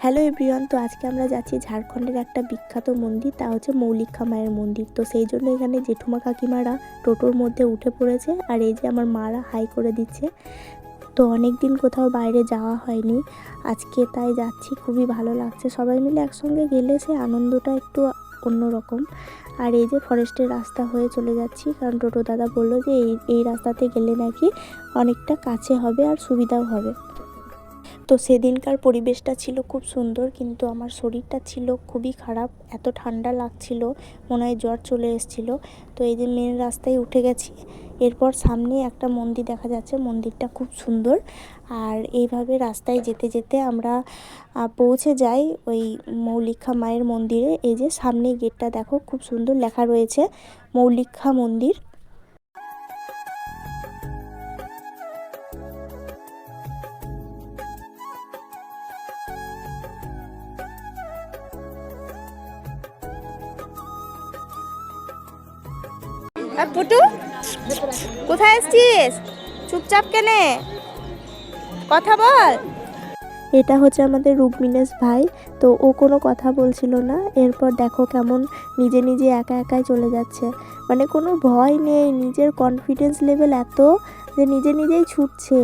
Hello everyone তো আজকে আমরা যাচ্ছি ঝাড়খণ্ডের একটা বিখ্যাত মন্দির, তা হচ্ছে মৌলিকা মায়ের মন্দির। তো সেই জন্য এখানে জেঠুমা কাকিমারা টোটোর মধ্যে উঠে পড়েছে আর এই যে আমার মারা হাই করে দিচ্ছে। তো অনেক দিন কোথাও বাইরে যাওয়া হয়নি, আজকে তাই যাচ্ছি, খুবই ভালো লাগছে। সবাই মিলে একসঙ্গে গেলে সে আনন্দটা একটু অন্যরকম। আর এই যে ফরেস্টের রাস্তা হয়ে চলে যাচ্ছি, কারণ টোটো দাদা বলল যে এই এই রাস্তাতে গেলে নাকি অনেকটা কাছে হবে আর সুবিধাও হবে। তো সেদিনকার পরিবেশটা ছিল খুব সুন্দর, কিন্তু আমার শরীরটা ছিল খুবই খারাপ, এত ঠান্ডা লাগছিল, মনে হয় জ্বর চলে এসেছিল। তো এই যে মেন রাস্তায় উঠে গেছি, এরপর সামনে একটা মন্দির দেখা যাচ্ছে, মন্দিরটা খুব সুন্দর। আর এইভাবে রাস্তায় যেতে যেতে আমরা পৌঁছে যাই ওই মৌলিক্ষা মায়ের মন্দিরে। এই যে সামনে গেটটা দেখো, খুব সুন্দর লেখা রয়েছে মৌলিকা মন্দির। আর পুটু, কোথায় এসছিস? চুপচাপ কেনে? কথা বল। এটা হচ্ছে আমাদের রুকমিনেশ ভাই, তো ও কোনো কথা বলছিল না। এরপর দেখো কেমন নিজে নিজে একা একাই চলে যাচ্ছে। মানে কোনো ভয় নেই, নিজের কনফিডেন্স লেভেল এত যে নিজে নিজেই ছুটছে।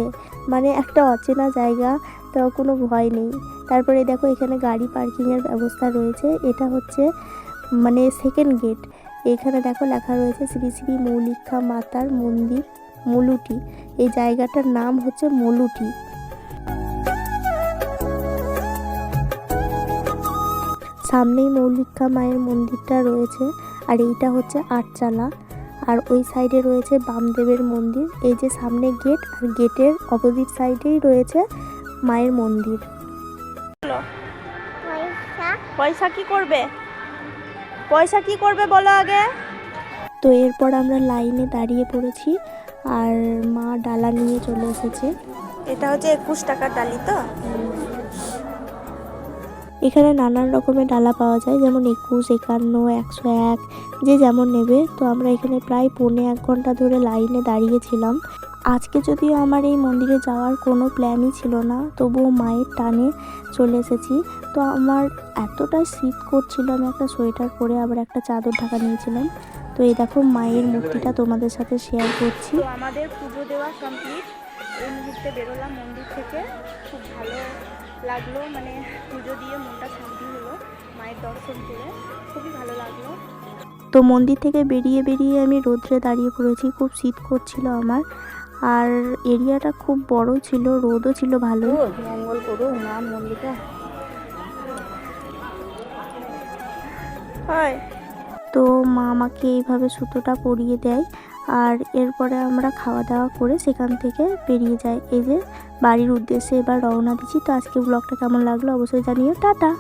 মানে একটা অচেনা জায়গা তো কোনো ভয় নেই। তারপরে দেখো এখানে গাড়ি পার্কিংয়ের ব্যবস্থা রয়েছে। এটা হচ্ছে মানে সেকেন্ড গেট এখানে দেখো লেখা রয়েছে শ্রী শ্রী মৌলিকা মাতার মন্দির মলুটি। এই জায়গাটার নাম হচ্ছে মলুটি। সামনেই মৌলিকা মায়ের মন্দিরটা রয়েছে আর এইটা হচ্ছে আটচালা। আর ওই সাইডে রয়েছে বামদেবের মন্দির। এই যে সামনে গেট আর গেটের অপোজিট সাইডেই রয়েছে মায়ের মন্দির। পয়সা? পয়সা কি করবে? পয়সা কি করবে বলো আগে? তো এরপর আমরা লাইনে দাঁড়িয়ে পড়েছি আর মা ডালা নিয়ে চলে এসেছে। এটা হচ্ছে একুশ টাকার ডালি তো? এখানে নানান রকমের ডালা পাওয়া যায় যেমন একুশ একান্ন একশো এক যে যেমন নেবে। তো আমরা এখানে প্রায় পৌনে এক ঘণ্টা ধরে লাইনে দাঁড়িয়েছিলাম আজকে যদিও আমার এই মন্দিরে যাওয়ার কোনো প্ল্যানই ছিল না তবুও মায়ের টানে চলে এসেছি। তো আমার এতটা শীত করছিল আমি একটা সোয়েটার পরে আবার একটা চাদর ঢাকা নিয়েছিলাম। তো এই দেখো মায়ের মূর্তিটা তোমাদের সাথে শেয়ার করছি। আমাদের পুজো দেওয়া কমপ্লিট এই মুহূর্তে বেরোলাম মন্দির থেকে। খুব ভালো লাগল মানে পুজো দিয়ে মনটা শান্তি হলো মায়ের দর্শন করে। খুবই ভালো লাগল। তো মন্দির থেকে বেরিয়ে বেরিয়ে আমি রোদ্রে দাঁড়িয়ে পড়েছি খুব শীত করছিল আমার। আর এরিয়াটা খুব বড় ছিল রোদও ছিল ভালো। মঙ্গল করুক মা মন্দিরটা হয়। তো মা আমাকে এইভাবে সুতোটা পরিয়ে দেয় আর এরপরে আমরা খাওয়া দাওয়া করে সেখান থেকে বেরিয়ে যাই। এই যে বাড়ির উদ্দেশ্যে এবার রওনা দিচ্ছি তো আজকে ব্লগটা কেমন লাগল অবশ্যই জানিও। টাটা।